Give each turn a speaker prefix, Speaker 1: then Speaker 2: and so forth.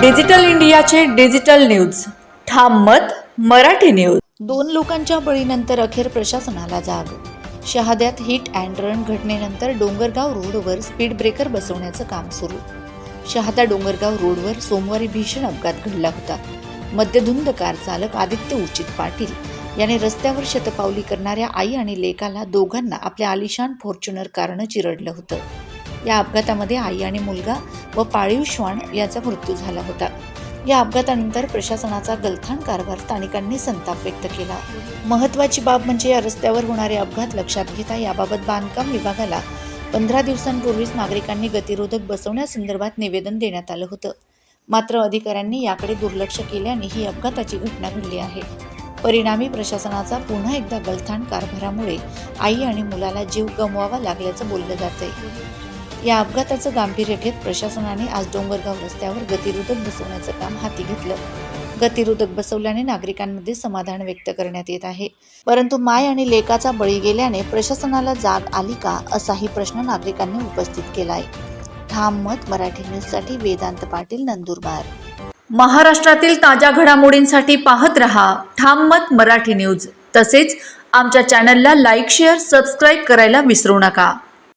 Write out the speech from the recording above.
Speaker 1: Digital इंडियाचे digital news. ठाम मत मराठी न्यूज.
Speaker 2: दोन लोकांच्या बळीनंतर अखेर प्रशासनाला जाग. शहाद्यात हिट अँड रन घटनेनंतर डोंगरगाव रोडवर स्पीड ब्रेकर बसवण्याचं काम सुरू. शहादा डोंगरगाव रोडवर सोमवारी भीषण अपघात घडला होता. मद्यधुंद कार चालक आदित्य उचित पाटील याने रस्त्यावर शतपावली करणाऱ्या आई आणि लेकाला दोघांना आपल्या आलिशान फॉर्च्युनर कारनं चिरडलं होतं. या अपघातामध्ये आई आणि मुलगा व पाळीव श्वान याचा मृत्यू झाला होता. या अपघातानंतर प्रशासनाचा गलथान कारभार स्थानिकांनी संताप व्यक्त केला. महत्वाची बाब म्हणजे या रस्त्यावर होणारे अपघात लक्षात घेता याबाबत बांधकाम विभागाला पंधरा दिवसांपूर्वीच नागरिकांनी गतिरोधक बसवण्यासंदर्भात निवेदन देण्यात आलं होतं. मात्र अधिकाऱ्यांनी याकडे दुर्लक्ष केल्याने ही अपघाताची घटना घडली आहे. परिणामी प्रशासनाचा पुन्हा एकदा गलथान कारभारामुळे आई आणि मुलाला जीव गमवावा लागल्याचं बोललं जातंय. या अपघाताचं गांभीर्य घेत प्रशासनाने आज डोंगरगाव रस्त्यावर गतिरोधक बसवण्याचं काम हाती घेतलं. गतिरोधक बसवल्याने नागरिकांमध्ये समाधान व्यक्त करण्यात येत आहे. परंतु माय आणि लेकाचा बळी गेल्याने प्रशासनाला जाग आली का असाही प्रश्न नागरिकांनी उपस्थित केलाय. ठाम मत मराठी न्यूजसाठी वेदांत पाटील नंदुरबार.
Speaker 1: महाराष्ट्रातील ताज्या घडामोडींसाठी पाहत रहा ठाम मत मराठी न्यूज. तसेच आमच्या चॅनलला लाईक शेअर सबस्क्राईब करायला विसरू नका.